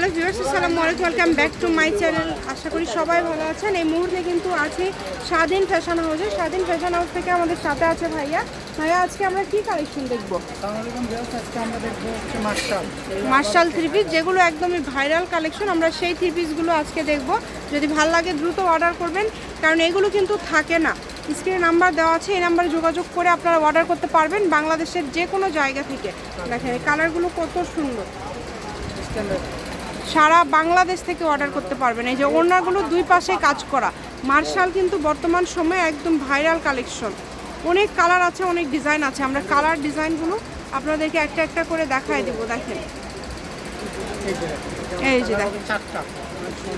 Hello viewers আসসালামু আলাইকুম। Welcome back to my channel আশা করি সবাই ভালো আছেন। এই মুহূর্তে কিন্তু আছে স্বাধীন ফ্যাশন হাউসে। স্বাধীন ফ্যাশন হাউস থেকে আমাদের সাথে আছে ভাইয়া। ভাইয়া আজকে আমরা কি কালেকশন দেখব? মার্শাল। থ্রি পিস যেগুলো একদমই ভাইরাল কালেকশন আমরা সেই থ্রি পিসগুলো আজকে দেখব। যদি ভালো লাগে দ্রুত অর্ডার করবেন কারণ এগুলো কিন্তু থাকে না। স্ক্রিনে নাম্বার দেওয়া আছে এই নাম্বারে যোগাযোগ করে আপনারা অর্ডার করতে পারবেন বাংলাদেশের যে কোনো জায়গা থেকে। দেখেন এই কালারগুলো কত সুন্দর। সারা বাংলাদেশ থেকে অর্ডার করতে পারবেন। এই যে ওড়নাগুলো দুই পাশে কাজ করা। মার্শাল কিন্তু বর্তমান সময়ে একদম ভাইরাল কালেকশন অনেক কালার আছে, অনেক ডিজাইন আছে। আমরা কালার ডিজাইনগুলো আপনাদেরকে একটা একটা করে দেখায় দেবো, দেখেন। এই যে দেখেন।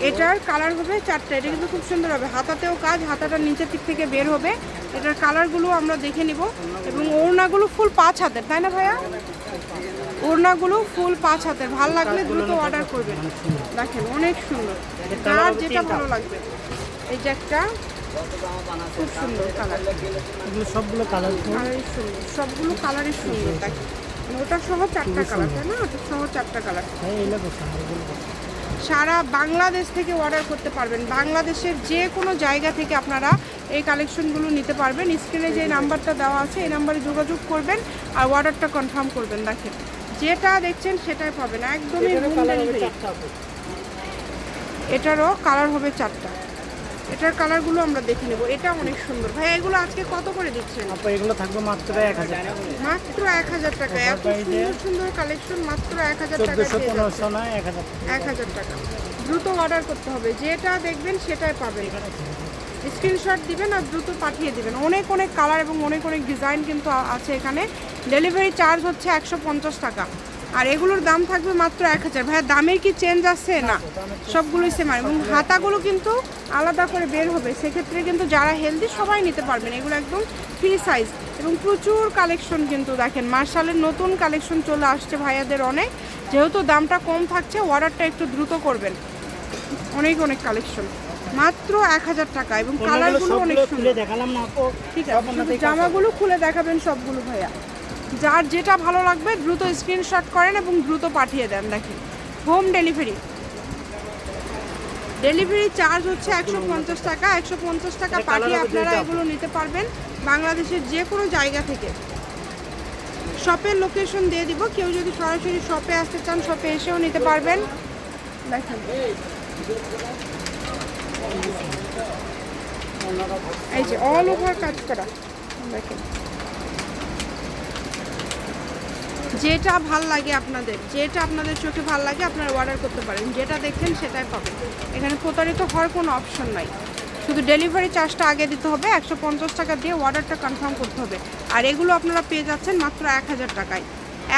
এটার কালার হবে চারটা। এটা কিন্তু খুব সুন্দর হবে। হাতাতেও কাজ, হাতাটা নিচের দিক থেকে বের হবে। এটার কালারগুলো আমরা দেখে নিব। এবং ওড়নাগুলো ফুল পাঁচ হাতের, তাই না ভাইয়া? ওড়নাগুলো ফুল পাঁচ হাতের। ভালো লাগলে দ্রুত অর্ডার করবেন। দেখেন অনেক সুন্দর। কার যেটা ভালো লাগবে। এই যে একটা খুব সুন্দর কালার সবগুলো কালারই সুন্দর। সবগুলো কালারই সুন্দর। দেখেন ওটা সহ চারটা কালার তাই না? ওটা সহ চারটা কালার হ্যাঁ। সারা বাংলাদেশ থেকে অর্ডার করতে পারবেন। বাংলাদেশের যে কোনো জায়গা থেকে আপনারা এই কালেকশনগুলো নিতে পারবেন। স্ক্রিনে যে নাম্বারটা দেওয়া আছে এই নাম্বারে যোগাযোগ করবেন আর অর্ডারটা কনফার্ম করবেন। দেখেন যেটা দেখছেন সেটাই পাবেন একদমই এটারও কালার হবে ডেলিভারি চারটা এটারও কালার হবে চারটা। এটার কালারগুলো আমরা দেখে নেব এটা অনেক সুন্দর। ভাই এগুলো আজকে কত করে দিচ্ছেন? আপু এগুলো থাকবে মাত্র এক হাজার মাত্র এক হাজার টাকা এত সুন্দর সুন্দর কালেকশন মাত্র এক হাজার টাকা চোদ্দোশো পনেরোশো না এক হাজার টাকা। দ্রুত অর্ডার করতে হবে যেটা দেখবেন সেটাই পাবেন। স্ক্রিনশট দিবেন আর দ্রুত পাঠিয়ে দিবেন। অনেক অনেক কালার এবং অনেক অনেক ডিজাইন কিন্তু আছে এখানে। ডেলিভারি চার্জ হচ্ছে একশো পঞ্চাশ টাকা। আর এগুলোর দাম থাকবে মাত্র এক হাজার। ভাইয়া দামের কি চেঞ্জ আছে না সবগুলোই সেম এবং হাতাগুলো কিন্তু আলাদা করে বের হবে। সেক্ষেত্রে কিন্তু যারা হেলদি সবাই নিতে পারবেন। এগুলো একদম ফ্রি সাইজ এবং প্রচুর কালেকশন কিন্তু দেখেন। মার্শালের নতুন কালেকশন চলে আসছে ভাইয়াদের অনেক। যেহেতু দামটা কম থাকছে অর্ডারটা একটু দ্রুত করবেন। অনেক অনেক কালেকশন মাত্র এক হাজার টাকা। এবং কালারগুলো অনেক সুন্দর। দেখালাম না ঠিক আছে। জামাগুলো খুলে দেখাবেন সবগুলো ভাইয়া। যার যেটা ভালো লাগবে দ্রুত স্ক্রিনশট করেন এবং দ্রুত পাঠিয়ে দেন দেখেন। হোম ডেলিভারি ডেলিভারি চার্জ হচ্ছে একশো পঞ্চাশ টাকা। একশো পঞ্চাশ টাকা পাঠিয়ে আপনারা। এগুলো নিতে পারবেন। বাংলাদেশের যে কোনো জায়গা থেকে। শপের লোকেশন দিয়ে দিব। কেউ যদি সরাসরি শপে আসতে চান শপে এসেও নিতে পারবেন। দেখেন। এই যে অল ওভার কাজ করা। দেখেন। যেটা ভালো লাগে আপনাদের, যেটা আপনাদের চোখে ভালো লাগে আপনারা অর্ডার করতে পারেন, যেটা দেখেন সেটাই পাবেন। এখানে প্রতারিত হওয়ার কোনো অপশন নাই। শুধু ডেলিভারি চার্জটা আগে দিতে হবে, একশো পঞ্চাশ টাকা দিয়ে অর্ডারটা কনফার্ম করতে হবে। আর এগুলো আপনারা পেয়ে যাচ্ছেন মাত্র এক হাজার টাকায়।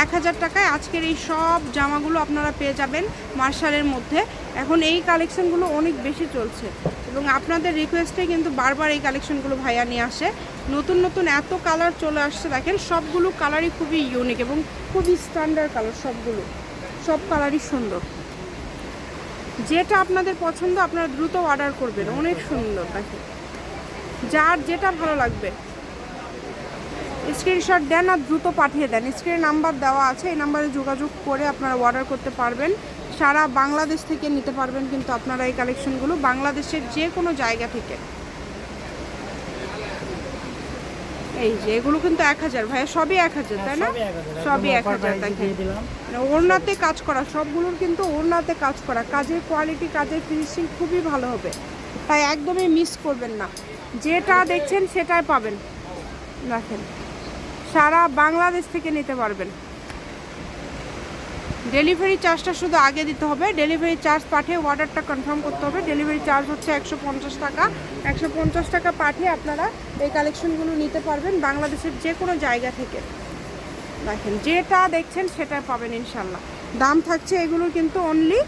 এক হাজার টাকায় আজকের এই সব জামাগুলো আপনারা পেয়ে যাবেন মার্শালের মধ্যে। এখন এই কালেকশনগুলো অনেক বেশি চলছে এবং আপনাদের রিকোয়েস্টে কিন্তু বারবার এই কালেকশনগুলো ভাইয়া নিয়ে আসে। নতুন নতুন এত কালার চলে আসছে, দেখেন, সবগুলো কালারই খুবই ইউনিক এবং খুবই স্ট্যান্ডার্ড কালার সবগুলো, সব কালারই সুন্দর। যেটা আপনাদের পছন্দ, আপনারা দ্রুত অর্ডার করবেন, অনেক সুন্দর, দেখেন। যার যেটা ভালো লাগবে। স্ক্রিনশট দেন আর দ্রুত পাঠিয়ে দেন। স্ক্রিনে নাম্বার দেওয়া আছে এই নাম্বারে যোগাযোগ করে আপনারা অর্ডার করতে পারবেন। সারা বাংলাদেশ থেকে নিতে পারবেন কিন্তু আপনারা এই কালেকশনগুলো বাংলাদেশের যে কোনো জায়গা থেকে। এই যে এগুলো কিন্তু এক হাজার ভাইয়া সবই এক হাজার তাই না? সবই এক হাজার। মানে ওড়নাতে কাজ করা সবগুলোর কিন্তু ওড়নাতে কাজ করা। কাজের কোয়ালিটি কাজের ফিনিশিং খুবই ভালো হবে। তাই একদমই মিস করবেন না। যেটা দেখছেন সেটাই পাবেন। দেখেন সারা বাংলাদেশ থেকে নিতে পারবেন। ডেলিভারি চার্জটা শুধু আগে দিতে হবে। ডেলিভারি চার্জ পাঠিয়ে অর্ডারটা কনফার্ম করতে হবে। ডেলিভারি চার্জ হচ্ছে একশো পঞ্চাশ টাকা। একশো পঞ্চাশ টাকা পাঠিয়ে আপনারা এই কালেকশনগুলো নিতে পারবেন বাংলাদেশের যে কোনো জায়গা থেকে। দেখেন, যেটা দেখছেন সেটা পাবেন ইনশাল্লাহ দাম থাকছে এগুলোর কিন্তু অনলি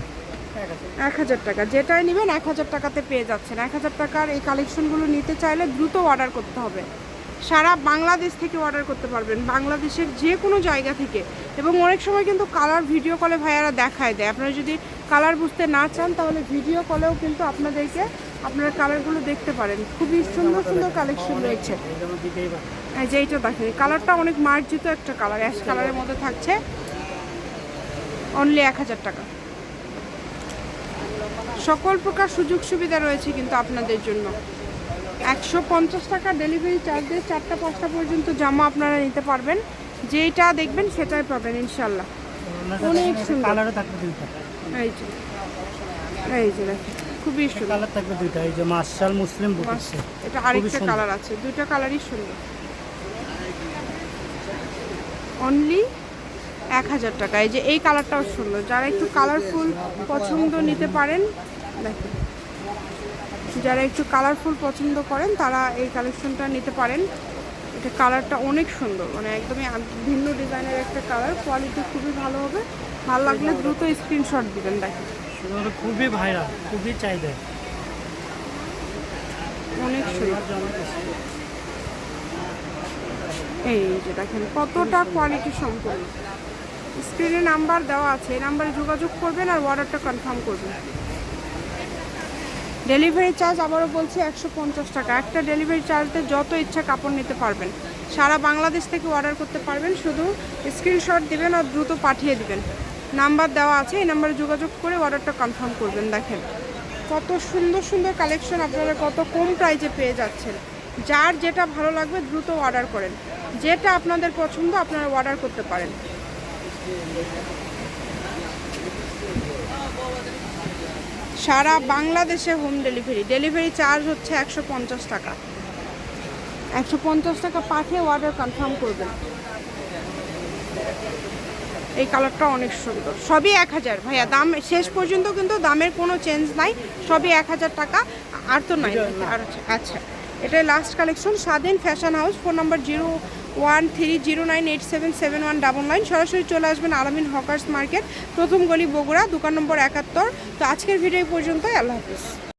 এক হাজার টাকা। যেটাই নেবেন এক হাজার টাকাতে পেয়ে যাচ্ছেন। এক হাজার টাকার এই কালেকশনগুলো নিতে চাইলে দ্রুত অর্ডার করতে হবে। সারা বাংলাদেশ থেকে অর্ডার করতে পারবেন, বাংলাদেশের যে কোনো জায়গা থেকে। এবং অনেক সময় কিন্তু কালার ভিডিও কলে ভাইয়ারা দেখায় দেয়। আপনারা যদি কালার বুঝতে না চান, তাহলে ভিডিও কলেও কিন্তু আপনাদেরকে আপনারা কালারগুলো দেখতে পারেন। খুবই সুন্দর সুন্দর কালেকশন রয়েছে। হ্যাঁ যে এইটা দেখেন কালারটা অনেক মার্জিত একটা কালার অ্যাশ কালারের মধ্যে থাকছে। অনলি এক হাজার টাকা। সকল প্রকার সুযোগ সুবিধা রয়েছে কিন্তু আপনাদের জন্য। একশো পঞ্চাশ টাকা ডেলিভারি চার্জ দিয়ে চারটা পাঁচটা পর্যন্ত জামা আপনারা নিতে পারবেন। যেইটা দেখবেন সেটাই পাবেন ইনশাল্লাহ অনেক সুন্দর। থাকবে এই যে এই যে দেখেন খুবই সুন্দর। কালার থাকবে দুইটা এই যে মার্শাল মুসলিম বুটিক্স এটা আরেকটা কালার আছে দুইটা কালারই সুন্দর। অনলি এক হাজার টাকা এই যে এই কালারটাও সুন্দর। যারা একটু কালারফুল পছন্দ নিতে পারেন দেখেন। যারা একটু কালারফুল পছন্দ করেন তারা এই কালেকশনটা নিতে পারেন। এটা কালারটা অনেক সুন্দর মানে একদমই ভিন্ন ডিজাইনের একটা কালার কোয়ালিটি খুবই ভালো হবে। ভালো লাগলে দ্রুত স্ক্রিনশট দিবেন দেখেন। খুবই ভাইরাল খুবই চাহিদা। অনেক সুন্দর। এই যে দেখেন কতটা কোয়ালিটি সম্পূর্ণ স্ক্রিনে নাম্বার দেওয়া আছে এই নাম্বারে যোগাযোগ করবেন আর অর্ডারটা কনফার্ম করবেন। ডেলিভারি চার্জ আবারও বলছি একশো পঞ্চাশ টাকা। একটা ডেলিভারি চার্জে যত ইচ্ছা কাপড় নিতে পারবেন। সারা বাংলাদেশ থেকে অর্ডার করতে পারবেন, শুধু স্ক্রিনশট দিবেন আর দ্রুত পাঠিয়ে দিবেন। নাম্বার দেওয়া আছে, এই নাম্বারে যোগাযোগ করে অর্ডারটা কনফার্ম করবেন। দেখেন, কত সুন্দর সুন্দর কালেকশন আপনারা, কত কম প্রাইজে পেয়ে যাচ্ছেন। যার যেটা ভালো লাগবে দ্রুত অর্ডার করেন। যেটা আপনাদের পছন্দ আপনারা অর্ডার করতে পারেন। সারা বাংলাদেশে হোম ডেলিভারি ডেলিভারি চার্জ হচ্ছে একশো পঞ্চাশ টাকা। একশো পঞ্চাশ টাকা পাঠিয়ে অর্ডার কনফার্ম করবেন। এই কালারটা অনেক সুন্দর। সবই এক হাজার। ভাইয়া দাম শেষ পর্যন্ত কিন্তু দামের কোনো চেঞ্জ নাই। সবই এক হাজার টাকা। আর তো নাই। আর আচ্ছা। এটাই last collection Swadhin fashion house phone number zero one three zero nine eight seven seven one double nine সরাসরি চলে আসবেন আলামিন হকার্স মার্কেট, প্রথম গলি বগুড়া, দোকান নম্বর একাত্তর। তো আজকের ভিডিও পর্যন্ত আল্লাহ হাফিজ।